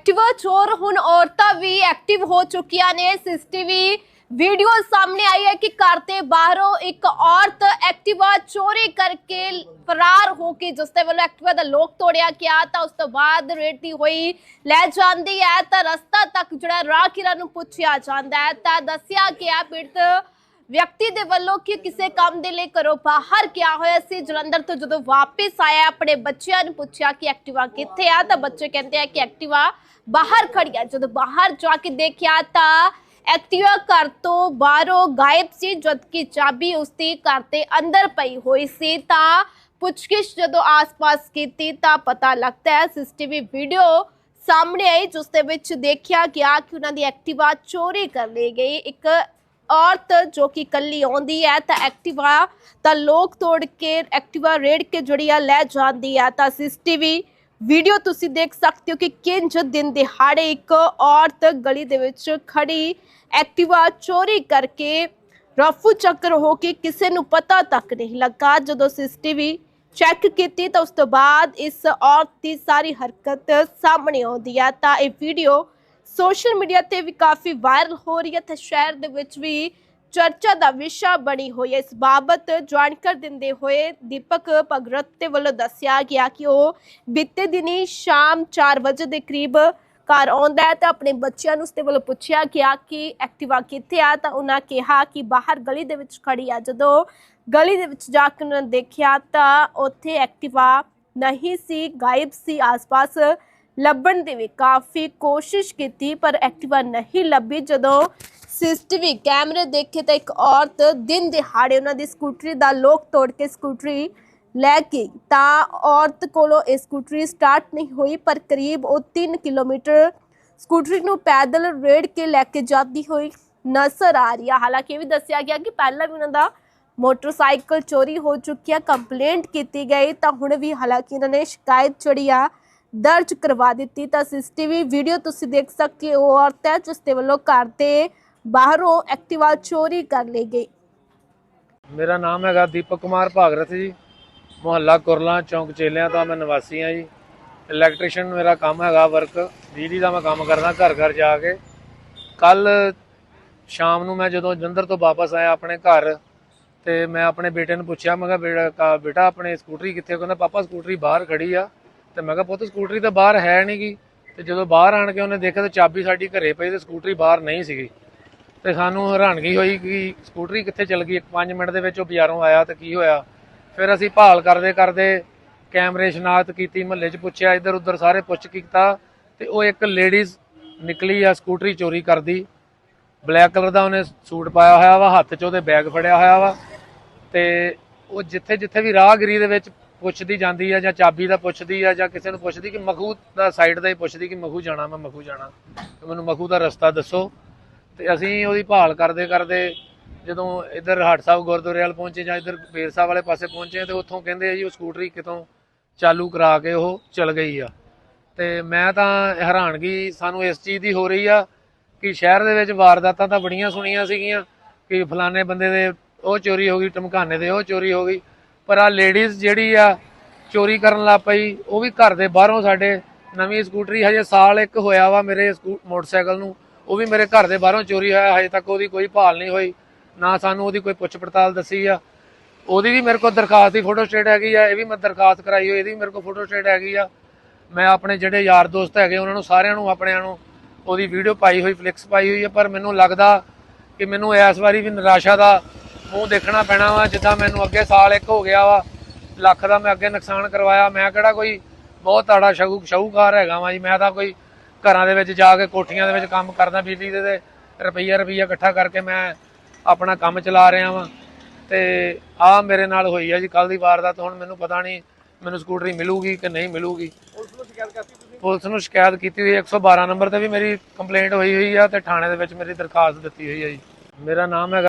Activa ਚੋਰ ਹੁਣ ਔਰਤਾਂ ਵੀ ਐਕਟਿਵ ਹੋ ਚੁੱਕੀਆਂ ਨੇ। ਸੀਸੀਟੀਵੀ ਵੀਡੀਓ ਸਾਹਮਣੇ ਆਈ ਹੈ ਕਿ ਘਰ ਦੇ ਬਾਹਰੋਂ ਇੱਕ ਔਰਤ ਐਕਟਿਵਾ ਚੋਰੀ ਕਰਕੇ ਫਰਾਰ ਹੋ ਕੇ ਜਿਸ ਦੇ ਵੱਲੋਂ ਐਕਟਿਵਾ ਦਾ ਲੋਕ ਤੋੜਿਆ ਗਿਆ, ਤਾਂ ਉਸ ਤੋਂ ਬਾਅਦ ਰੇਡਦੀ ਹੋਈ ਲੈ ਜਾਂਦੀ ਹੈ। ਤਾਂ ਰਸਤਾ ਤੱਕ ਜਿਹੜਾ ਰਾਹਗੀਰਾਂ ਨੂੰ ਪੁੱਛਿਆ ਜਾਂਦਾ ਹੈ, ਤਾਂ ਦੱਸਿਆ ਗਿਆ, ਪੀੜਤ ਵਿਅਕਤੀ ਦੇ ਵੱਲੋਂ ਕਿ ਕਿਸੇ ਕੰਮ ਦੇ ਲਈ ਘਰੋਂ ਬਾਹਰ ਗਿਆ ਹੋਇਆ ਸੀ। ਜਲੰਧਰ ਤੋਂ ਜਦੋਂ ਵਾਪਸ ਆਇਆ, ਆਪਣੇ ਬੱਚਿਆਂ ਨੂੰ ਪੁੱਛਿਆ ਕਿ ਐਕਟਿਵਾ ਕਿੱਥੇ ਆ, ਤਾਂ ਬੱਚੇ ਕਹਿੰਦੇ ਆ ਕਿ ਐਕਟਿਵਾ ਬਾਹਰ ਖੜੀ ਆ। ਜਦੋਂ ਬਾਹਰ ਜਾ ਕੇ ਦੇਖਿਆ ਤਾਂ ਐਕਟਿਵਾ ਘਰ ਤੋਂ ਬਾਹਰੋਂ ਗਾਇਬ ਸੀ, ਜਦਕਿ ਚਾਬੀ ਉਸਦੀ ਘਰ ਦੇ ਅੰਦਰ ਪਈ ਹੋਈ ਸੀ। ਤਾਂ ਪੁੱਛਗਿੱਛ ਜਦੋਂ ਆਸ-ਪਾਸ ਕੀਤੀ ਤਾਂ ਪਤਾ ਲੱਗਦਾ ਹੈ, ਸੀਸੀਟੀਵੀ ਵੀਡੀਓ ਸਾਹਮਣੇ ਆਈ, ਜਿਸ ਦੇ ਵਿੱਚ ਦੇਖਿਆ ਗਿਆ ਕਿ ਉਹਨਾਂ ਦੀ ਐਕਟਿਵਾ ਚੋਰੀ ਕਰ ਲਈ ਗਈ। ਇੱਕ ਔਰਤ ਜੋ ਕਿ ਕੱਲੀ ਆਉਂਦੀ ਹੈ ਤਾਂ ਐਕਟਿਵਾ ਤਾਂ ਲੋਕ ਤੋੜ ਕੇ ਐਕਟਿਵਾ ਰੇਡ ਕੇ ਜਿਹੜੀ ਆ ਲੈ ਜਾਂਦੀ ਆ। ਤਾਂ ਸੀਸੀਟੀਵੀ ਵੀਡੀਓ ਤੁਸੀਂ ਦੇਖ ਸਕਦੇ ਹੋ ਕਿ ਕਿੰਜ ਦਿਨ ਦਿਹਾੜੇ ਇੱਕ ਔਰਤ ਗਲੀ ਦੇ ਵਿੱਚ ਖੜੀ ਐਕਟਿਵਾ ਚੋਰੀ ਕਰਕੇ ਰਫੂ ਚੱਕਰ ਹੋ ਕੇ ਕਿਸੇ ਨੂੰ ਪਤਾ ਤੱਕ ਨਹੀਂ ਲੱਗਾ। ਜਦੋਂ ਸੀਸੀਟੀਵੀ ਚੈੱਕ ਕੀਤੀ ਤਾਂ ਉਸ ਤੋਂ ਬਾਅਦ ਇਸ ਔਰਤ ਦੀ ਸਾਰੀ ਹਰਕਤ ਸਾਹਮਣੇ ਆਉਂਦੀ ਹੈ ਤਾਂ ਇਹ ਵੀਡੀਓ ਸੋਸ਼ਲ ਮੀਡੀਆ ਤੇ ਵੀ ਕਾਫੀ ਵਾਇਰਲ ਹੋ ਰਹੀ ਹੈ ਤੇ ਸ਼ਹਿਰ ਦੇ ਵਿੱਚ ਵੀ ਚਰਚਾ ਦਾ ਵਿਸ਼ਾ ਬਣੀ ਹੋਈ ਹੈ। ਇਸ ਬਾਬਤ ਜਾਣਕਾਰੀ ਦਿੰਦੇ ਹੋਏ ਦੀਪਕ ਭਗਰਤ ਦੇ ਵੱਲੋਂ ਦੱਸਿਆ ਗਿਆ ਕਿ ਉਹ ਬੀਤੇ ਦਿਨੀ ਸ਼ਾਮ 4 ਵਜੇ ਦੇ ਕਰੀਬ ਘਰ ਆਉਂਦਾ ਹੈ ਤਾਂ ਆਪਣੇ ਬੱਚਿਆਂ ਨੂੰ ਉਸਦੇ ਵੱਲੋਂ ਪੁੱਛਿਆ ਗਿਆ ਕਿ ਐਕਟਿਵਾ ਕਿੱਥੇ ਆ, ਤਾਂ ਉਹਨਾਂ ਕਿਹਾ ਕਿ ਬਾਹਰ ਗਲੀ ਦੇ ਵਿੱਚ ਖੜੀ ਆ। ਜਦੋਂ ਗਲੀ ਦੇ ਵਿੱਚ ਜਾ ਕੇ ਉਹਨਾਂ ਨੇ ਦੇਖਿਆ ਤਾਂ ਉੱਥੇ ਐਕਟਿਵਾ ਨਹੀਂ ਸੀ, ਗਾਇਬ ਸੀ। ਆਸ-ਪਾਸ ਲੱਭਣ ਦੀ ਵੀ ਕਾਫੀ ਕੋਸ਼ਿਸ਼ ਕੀਤੀ, ਪਰ ਐਕਟਿਵਾ ਨਹੀਂ ਲੱਭੀ। ਜਦੋਂ ਸੀਸੀਟੀਵੀ ਕੈਮਰੇ ਦੇਖੇ ਤਾਂ ਇੱਕ ਔਰਤ ਦਿਨ ਦਿਹਾੜੇ ਉਹਨਾਂ ਦੀ ਸਕੂਟਰੀ ਦਾ ਲੋਕ ਤੋੜ ਕੇ ਸਕੂਟਰੀ ਲੈ ਕੇ ਤਾਂ ਔਰਤ ਕੋਲੋਂ ਇਹ ਸਕੂਟਰੀ ਸਟਾਰਟ ਨਹੀਂ ਹੋਈ, ਪਰ ਕਰੀਬ ਉਹ 3 ਕਿਲੋਮੀਟਰ ਸਕੂਟਰੀ ਨੂੰ ਪੈਦਲ ਰੇੜ ਕੇ ਲੈ ਕੇ ਜਾਂਦੀ ਹੋਈ ਨਜ਼ਰ ਆ ਰਹੀ ਆ। ਹਾਲਾਂਕਿ ਇਹ ਵੀ ਦੱਸਿਆ ਗਿਆ ਕਿ ਪਹਿਲਾਂ ਵੀ ਉਹਨਾਂ ਦਾ ਮੋਟਰਸਾਈਕਲ ਚੋਰੀ ਹੋ ਚੁੱਕੀ ਹੈ ਕੰਪਲੇਂਟ ਕੀਤੀ ਗਈ। ਤਾਂ ਹੁਣ ਵੀ ਹਾਲਾਂਕਿ ਇਹਨਾਂ ਨੇ ਸ਼ਿਕਾਇਤ ਜਿਹੜੀ ਆ ਦਰਜ ਕਰਵਾ ਦਿੱਤੀ ਤਾਂ ਸੀਸੀਟੀਵੀ ਵੀਡੀਓ ਤੁਸੀਂ ਦੇਖ ਸਕਦੇ ਹੋ। ਉਹ ਔਰਤ ਹੈ ਜਿਸ ਦੇ ਵੱਲੋਂ ਘਰ ਦੇ ਬਾਹਰੋਂ ਐਕਟਿਵਾ ਚੋਰੀ ਕਰ ਲਈ ਗਈ। ਮੇਰਾ ਨਾਮ ਹੈਗਾ ਦੀਪਕ ਕੁਮਾਰ ਭਾਗਰਤ ਜੀ। ਮੁਹੱਲਾ ਕੁਰਲਾ, ਚੌਂਕ ਚੇਲਿਆਂ ਦਾ ਮੈਂ ਨਿਵਾਸੀ ਹਾਂ ਜੀ। ਇਲੈਕਟ੍ਰੀਸ਼ੀਅਨ ਮੇਰਾ ਕੰਮ ਹੈਗਾ ਵਰਕ। ਬਿਜਲੀ ਦਾ ਮੈਂ ਕੰਮ ਕਰਦਾ ਘਰ ਘਰ ਜਾ ਕੇ। ਕੱਲ ਸ਼ਾਮ ਨੂੰ ਮੈਂ ਜਦੋਂ ਜਲੰਧਰ ਤੋਂ ਵਾਪਸ ਆਇਆ ਆਪਣੇ ਘਰ ਤੇ ਮੈਂ ਆਪਣੇ ਬੇਟੇ ਨੂੰ ਪੁੱਛਿਆ, ਮੈਂ ਕਿਹਾ, ਬੇਟਾ ਬੇਟਾ ਆਪਣੇ ਸਕੂਟਰੀ ਕਿੱਥੇ? ਕਹਿੰਦਾ, ਪਾਪਾ, ਸਕੂਟਰੀ ਬਾਹਰ ਖੜੀ ਆ। ਤੇ ਮੈਂ ਕਿਹਾ ਪੁੱਤ ਸਕੂਟਰੀ ਤਾਂ ਬਾਹਰ ਹੈ ਨਹੀਂਗੀ ਤੇ ਜਦੋਂ ਬਾਹਰ ਆਣ ਕੇ ਉਹਨੇ ਦੇਖਿਆ ਤਾਂ ਚਾਬੀ ਸਾਡੀ ਘਰੇ ਪਈ ਤੇ ਸਕੂਟਰੀ ਬਾਹਰ ਨਹੀਂ ਸੀਗੀ। ਤੇ ਸਾਨੂੰ ਹੈਰਾਨਗੀ ਹੋਈ ਕਿ ਸਕੂਟਰੀ ਕਿੱਥੇ ਚਲ ਗਈ? 5 ਮਿੰਟ ਦੇ ਵਿੱਚ ਉਹ ਬਾਜ਼ਾਰੋਂ ਆਇਆ ਤੇ ਕੀ ਹੋਇਆ? ਫਿਰ ਅਸੀਂ ਭਾਲ ਕਰਦੇ ਕਰਦੇ ਕੈਮਰੇ ਸ਼ਨਾਖਤ ਕੀਤੀ, ਮਹੱਲੇ 'ਚ ਪੁੱਛਿਆ ਇੱਧਰ ਉੱਧਰ ਸਾਰੇ ਪੁੱਛ ਕੀਤਾ ਤੇ ਉਹ ਇੱਕ ਲੇਡੀਜ਼ ਨਿਕਲੀ ਆ ਸਕੂਟਰੀ ਚੋਰੀ ਕਰਦੀ। ਬਲੈਕ ਕਲਰ ਦਾ ਉਹਨੇ ਸੂਟ ਪਾਇਆ ਹੋਇਆ ਵਾ, ਹੱਥ 'ਚ ਉਹਦੇ ਬੈਗ ਫੜਿਆ ਹੋਇਆ ਵਾ ਤੇ ਉਹ ਜਿੱਥੇ ਜਿੱਥੇ ਵੀ ਰਾਹਗੀਰੀ ਦੇ ਵਿੱਚ ਪੁੱਛਦੀ ਜਾਂਦੀ ਆ ਜਾਂ ਚਾਬੀ ਦਾ ਪੁੱਛਦੀ ਆ ਜਾਂ ਕਿਸੇ ਨੂੰ ਪੁੱਛਦੀ ਕਿ ਮਖੂ ਦਾ ਸਾਈਡ ਦਾ ਹੀ ਪੁੱਛਦੀ ਕਿ ਮਖੂ ਜਾਣਾ, ਮੈਂ ਮਖੂ ਜਾਣਾ। ਤੇ ਮੈਨੂੰ ਮਖੂ ਦਾ ਰਸਤਾ ਦੱਸੋ। ਤੇ ਅਸੀਂ ਉਹਦੀ ਭਾਲ ਕਰਦੇ ਕਰਦੇ ਜਦੋਂ ਇੱਧਰ ਹਾਟ ਸਾਹਿਬ ਗੁਰਦੁਆਰੇ ਵਾਲ ਪਹੁੰਚੇ ਜਾਂ ਇੱਧਰ ਬੇਰ ਸਾਹਿਬ ਵਾਲੇ ਪਾਸੇ ਪਹੁੰਚੇ ਤੇ ਉੱਥੋਂ ਕਹਿੰਦੇ ਆ ਜੀ ਉਹ ਸਕੂਟਰੀ ਕਿਤੋਂ ਚਾਲੂ ਕਰਾ ਕੇ ਉਹ ਚਲ ਗਈ ਆ। ਤੇ ਮੈਂ ਤਾਂ ਹੈਰਾਨਗੀ ਸਾਨੂੰ ਇਸ ਚੀਜ਼ ਦੀ ਹੋ ਰਹੀ ਆ ਕਿ ਸ਼ਹਿਰ ਦੇ ਵਿੱਚ ਵਾਰਦਾਤਾਂ ਤਾਂ ਬੜੀਆਂ ਸੁਣੀਆਂ ਸੀਗੀਆਂ ਕਿ ਫਲਾਣੇ ਬੰਦੇ ਦੇ ਉਹ ਚੋਰੀ ਹੋ ਗਈ ਟਮਕਾਨੇ ਦੇ, ਉਹ ਚੋਰੀ ਹੋ ਗਈ। ਪਰ ਆ ਲੇਡੀਜ਼ ਜਿਹੜੀ ਆ, ਚੋਰੀ ਕਰਨ ਲੱਗ ਪਈ, ਉਹ ਵੀ ਘਰ ਦੇ ਬਾਹਰੋਂ ਸਾਡੇ ਨਵੀਂ ਸਕੂਟਰੀ ਹਜੇ ਸਾਲ ਇੱਕ ਹੋਇਆ ਵਾ ਮੇਰੇ ਸਕੂ- ਮੋਟਰਸਾਈਕਲ ਨੂੰ। ਉਹ ਵੀ ਮੇਰੇ ਘਰ ਦੇ ਬਾਹਰੋਂ ਚੋਰੀ ਹੋਇਆ, ਹਜੇ ਤੱਕ ਉਹਦੀ ਕੋਈ ਭਾਲ ਨਹੀਂ ਹੋਈ। ਨਾ ਸਾਨੂੰ ਉਹਦੀ ਕੋਈ ਪੁੱਛ ਪੜਤਾਲ ਦੱਸੀ ਆ। ਉਹਦੀ ਵੀ ਮੇਰੇ ਕੋਲ ਦਰਖਾਸਤ ਦੀ ਫੋਟੋ ਸਟੇਟ ਹੈਗੀ ਆ, ਇਹ ਵੀ ਮੈਂ ਦਰਖਾਸਤ ਕਰਾਈ ਹੋਈ, ਇਹਦੀ ਵੀ ਮੇਰੇ ਕੋਲ ਫੋਟੋ ਸਟੇਟ ਹੈਗੀ ਆ। ਮੈਂ ਆਪਣੇ ਜਿਹੜੇ ਯਾਰ ਦੋਸਤ ਹੈਗੇ, ਉਹਨਾਂ ਨੂੰ ਸਾਰਿਆਂ ਨੂੰ, ਆਪਣਿਆਂ ਨੂੰ ਉਹਦੀ ਵੀਡੀਓ ਪਾਈ ਹੋਈ ਫਲਿਕਸ ਪਾਈ ਹੋਈ ਹੈ ਪਰ ਮੈਨੂੰ ਲੱਗਦਾ ਕਿ ਮੈਨੂੰ ਇਸ ਵਾਰੀ ਵੀ ਨਿਰਾਸ਼ਾ ਦਾ ਮੂੰਹ ਦੇਖਣਾ ਪੈਣਾ ਵਾ ਜਿੱਦਾਂ ਮੈਨੂੰ ਅੱਗੇ ਸਾਲ ਇੱਕ ਹੋ ਗਿਆ ਵਾ ਲੱਖ ਦਾ ਮੈਂ ਅੱਗੇ ਨੁਕਸਾਨ ਕਰਵਾਇਆ। ਮੈਂ ਕਿਹੜਾ ਕੋਈ ਬਹੁਤ ਤਾੜਾ ਸ਼ਗੂ ਸ਼ਾਹੂਕਾਰ ਹੈਗਾ ਵਾਂ ਜੀ। ਮੈਂ ਤਾਂ ਕੋਈ ਘਰਾਂ ਦੇ ਵਿੱਚ ਜਾ ਕੇ ਕੋਠੀਆਂ ਦੇ ਵਿੱਚ ਕੰਮ ਕਰਦਾ ਬਿਜਲੀ ਦੇ ਤੇ ਰੁਪਈਆ ਰੁਪਈਆ ਇਕੱਠਾ ਕਰਕੇ ਮੈਂ ਆਪਣਾ ਕੰਮ ਚਲਾ ਰਿਹਾ ਵਾਂ। ਤੇ ਆ ਮੇਰੇ ਨਾਲ ਹੋਈ ਆ ਜੀ ਕੱਲ ਦੀ ਵਾਰਦਾਤ ਹੁਣ ਮੈਨੂੰ ਪਤਾ ਨਹੀਂ ਮੈਨੂੰ ਸਕੂਟਰੀ ਮਿਲੂਗੀ ਕਿ ਨਹੀਂ ਮਿਲੂਗੀ। ਪੁਲਿਸ ਨੂੰ ਸ਼ਿਕਾਇਤ ਕੀਤੀ ਹੋਈ ਹੈ 112 ਨੰਬਰ ਤੇ ਵੀ ਮੇਰੀ ਕੰਪਲੇਂਟ ਹੋਈ ਹੋਈ ਆ ਤੇ ਥਾਣੇ ਦੇ ਵਿੱਚ ਮੇਰੀ ਦਰਖਾਸਤ ਦਿੱਤੀ ਹੋਈ ਹੈ ਜੀ। ਮੇਰਾ ਨਾਮ ਹੈਗਾ